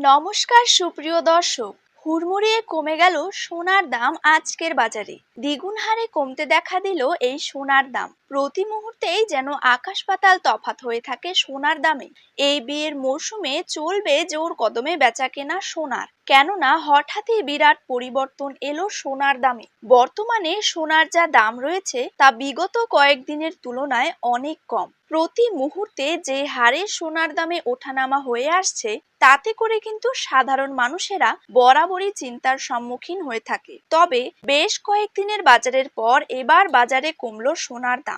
নমস্কার সুপ্রিয় দর্শক। হুড়মুড়িয়ে কমে গেল সোনার দাম আজকের বাজারে। দ্বিগুণ হারে কমতে দেখা দিল এই সোনার দাম। প্রতি মুহূর্তেই যেন আকাশ পাতাল তফাত হয়ে থাকে সোনার দামে। এই বিয়ের মরশুমে চলবে জোর কদমে বেচা কেনা সোনার। কেননা হঠাৎই বিরাট পরিবর্তন এলো সোনার দামে। বর্তমানে সোনার যা দাম রয়েছে, তা বিগত কয়েকদিনের তুলনায় অনেক কম। প্রতি মুহূর্তে যে হারে সোনার দামে ওঠানামা হয়ে আসছে, তাতে করে কিন্তু সাধারণ মানুষেরা বরাবরই চিন্তার সম্মুখীন হয়ে থাকে। তবে বেশ কয়েকদিনের বাজারের পর এবার বাজারে কমলো সোনার দাম।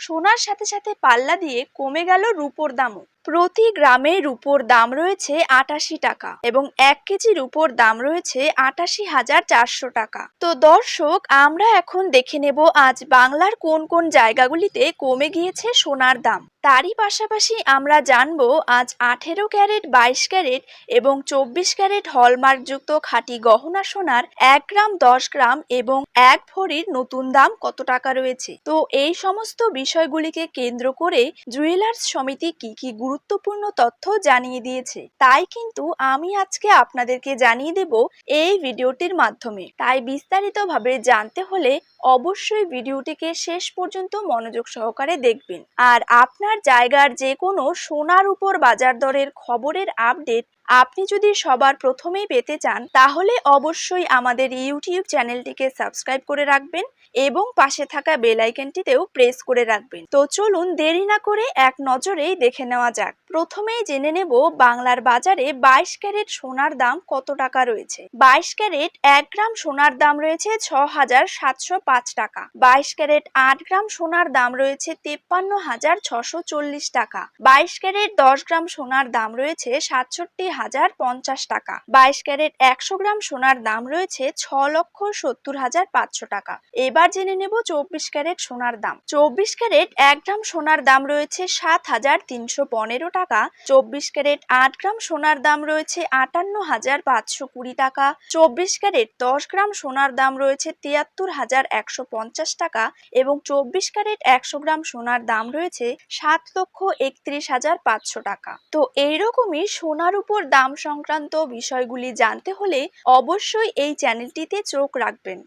সোনার সাথে সাথে পাল্লা দিয়ে কমে গেল রূপোর দামও। প্রতি গ্রামে রূপোর দাম রয়েছে আটাশি টাকা এবং এক কেজি রূপোর দাম রয়েছে আটাশি হাজার চারশো টাকা। তো দর্শক, আমরা এখন দেখে নেব আজ বাংলার কোন কোন জায়গাগুলিতে কমে গিয়েছে সোনার দাম। তারই পাশাপাশি আমরা জানব আজ আঠেরো ক্যারেট, বাইশ ক্যারেট এবং চব্বিশ ক্যারেট হলমার্কযুক্ত খাঁটি গহনা সোনার এক গ্রাম, দশ গ্রাম এবং এক ভরির নতুন দাম কত টাকা রয়েছে? তো এই সমস্ত বিষয়গুলিকে কেন্দ্র করে জুয়েলার্স সমিতি কি কি গুরুত্বপূর্ণ তথ্য জানিয়ে দিয়েছে, তাই কিন্তু আমি আজকে আপনাদেরকে জানিয়ে দেব এই ভিডিওটির মাধ্যমে। তাই বিস্তারিতভাবে জানতে হলে অবশ্যই ভিডিওটিকে শেষ পর্যন্ত মনোযোগ সহকারে দেখবেন। আর আপনার জায়গার যে কোনো সোনার উপর বাজার দরের খবরের আপডেট আপনি যদি সবার প্রথমেই পেতে চান, তাহলে অবশ্যই আমাদের ইউটিউব চ্যানেলটিকে সাবস্ক্রাইব করে রাখবেন এবং পাশে থাকা বেল আইকনটিতেও প্রেস করে রাখবেন। তো চলুন দেরি না করে এক নজরেই দেখে নেওয়া যাক। প্রথমেই জেনে নেব বাংলার বাজারে বাইশ ক্যারেট সোনার দাম কত টাকা রয়েছে। বাইশ ক্যারেট এক গ্রাম সোনার দাম রয়েছে ছ হাজার সাতশো পাঁচ টাকা। বাইশ ক্যারেট আট গ্রাম সোনার দাম রয়েছে তেপ্পান্ন হাজার ছশো চল্লিশ টাকা। বাইশ ক্যারেট দশ গ্রাম সোনার দাম রয়েছে সাতষট্টি হাজার পঞ্চাশ টাকা। বাইশ ক্যারেট একশো গ্রাম সোনার দাম রয়েছে ছ লক্ষ সত্তর হাজার পাঁচশো টাকা। এবার জেনে নেব চব্বিশ ক্যারেট সোনার দাম। চব্বিশ ক্যারেট এক গ্রাম সোনার দাম রয়েছে সাত হাজার তিনশো পনেরো টাকা। চব্বিশ ক্যারেট আট গ্রাম সোনার দাম রয়েছে আটান্ন হাজার পাঁচশো কুড়ি টাকা। চব্বিশ ক্যারেট দশ গ্রাম সোনার দাম রয়েছে তিয়াত্তর হাজার একশো পঞ্চাশ টাকা এবং চব্বিশ ক্যারেট একশো গ্রাম সোনার দাম রয়েছে সাত লক্ষ একত্রিশ হাজার পাঁচশো টাকা। তো এইরকমই সোনার উপর দাম সংক্রান্ত বিষয়গুলি জানতে হলে অবশ্যই এই চ্যানেলটিতে চোখ রাখবেন।